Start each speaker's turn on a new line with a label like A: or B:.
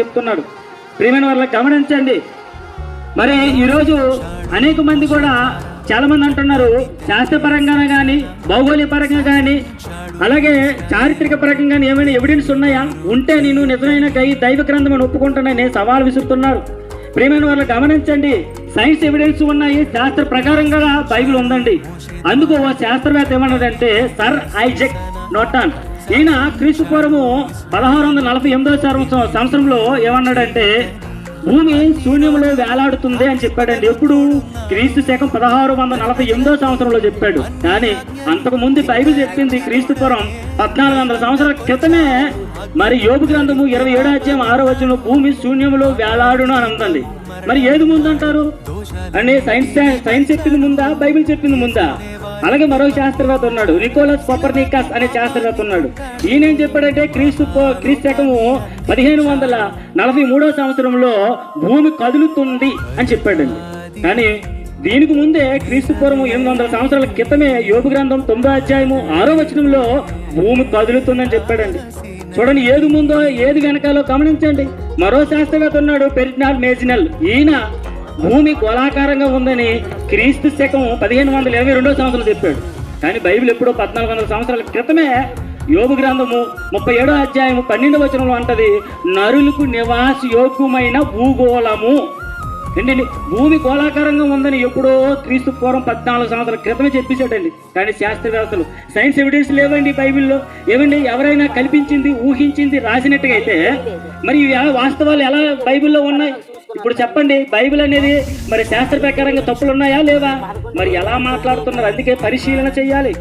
A: చెప్తున్నాడు. ప్రియమైన వాళ్ళకి గమనించండి. మరి ఈరోజు అనేక మంది కూడా చాలా మంది అంటున్నారు శాస్త్రపరంగా కానీ భౌగోళిక పరంగా కానీ అలాగే చారిత్రక పరంగా కానీ ఏమైనా ఎవిడెన్స్ ఉన్నాయా? ఉంటే నేను నిజమైన దైవ గ్రంథం అని నేను సవాల్ విసురుతున్నారు ప్రేమైన వాళ్ళు గమనించండి సైన్స్ ఎవిడెన్స్ ఉన్నాయి శాస్త్ర ప్రకారంగా బైబిల్ ఉందండి. అందుకు ఓ శాస్త్రవేత్త ఏమన్నాడంటే సర్ ఐజెక్ నోటాన్ ఈయన క్రీస్తు పూర్వము పదహారు వందల నలభై ఎనిమిదో సంవత్సరం సంవత్సరంలో ఏమన్నాడంటే భూమి శూన్యంలో వేలాడుతుంది అని చెప్పాడండి. ఎప్పుడు? క్రీస్తు శకం పదహారు వందల నలభై ఎనిమిదో సంవత్సరంలో చెప్పాడు. కానీ అంతకు ముందు బైబిల్ చెప్పింది క్రీస్తు పురం పద్నాలుగు వందల సంవత్సరాల క్రితమే. మరి యోగు గ్రంథము ఇరవై ఏడో అధ్యాయం ఆరో వచ్చిన భూమి శూన్యంలో వేలాడును అని అందండి మరి ఏది ముందంటారు? అని సైన్స్ సైన్స్ చెప్పింది ముందా? బైబిల్ చెప్పింది ముందా? అలాగే మరో శాస్త్రవేత్త ఉన్నాడు నికోలస్ కొపర్నికస్ అనే శాస్త్రవేత్త ఉన్నాడు. ఈయన ఏం చెప్పాడంటే క్రీస్తు క్రీస్తు శకము పదిహేను వందల నలభై మూడో సంవత్సరంలో భూమి కదులుతుంది అని చెప్పాడండి. కానీ దీనికి ముందే క్రీస్తు పూర్వం ఎనిమిది వందల సంవత్సరాల క్రితమే యోగు గ్రంథం తొమ్మిదో అధ్యాయము ఆరో వచనంలో భూమి కదులుతుందని చెప్పాడండి. చూడండి ఏది ముందో ఏది వెనకాలో గమనించండి. మరో శాస్త్రవేత్త ఉన్నాడు పెరిటినాల్ మేజినల్. ఈయన భూమి గోళాకారంగా ఉందని క్రీస్తు శకం పదిహేను వందల ఇరవై రెండో సంవత్సరం చెప్పాడు. కానీ బైబిల్ ఎప్పుడో పద్నాలుగు వందల సంవత్సరాల క్రితమే యోగు గ్రంథము ముప్పై ఏడో అధ్యాయము పన్నెండు వచనంలో అంటది నరులకు నివాస యోగ్యమైన భూగోళము. ఏంటండి? భూమి గోళాకారంగా ఉందని ఎప్పుడో క్రీస్తు పూర్వం పద్నాలుగు సంవత్సరాల క్రితమే చెప్పేశాడండి. కానీ శాస్త్రవేత్తలు సైన్స్ ఎవిడెన్స్ లేవండి బైబిల్లో. ఏమండి ఎవరైనా కల్పించింది ఊహించింది రాసినట్టుగా అయితే మరి ఇవి వాస్తవాలు ఎలా బైబిల్లో ఉన్నాయి? ఇప్పుడు చెప్పండి బైబిల్ అనేది మరి శాస్త్ర ప్రకారంగా తప్పులు ఉన్నాయా లేవా? మరి ఎలా మాట్లాడుతున్నారు? అందుకే పరిశీలన చేయాలి.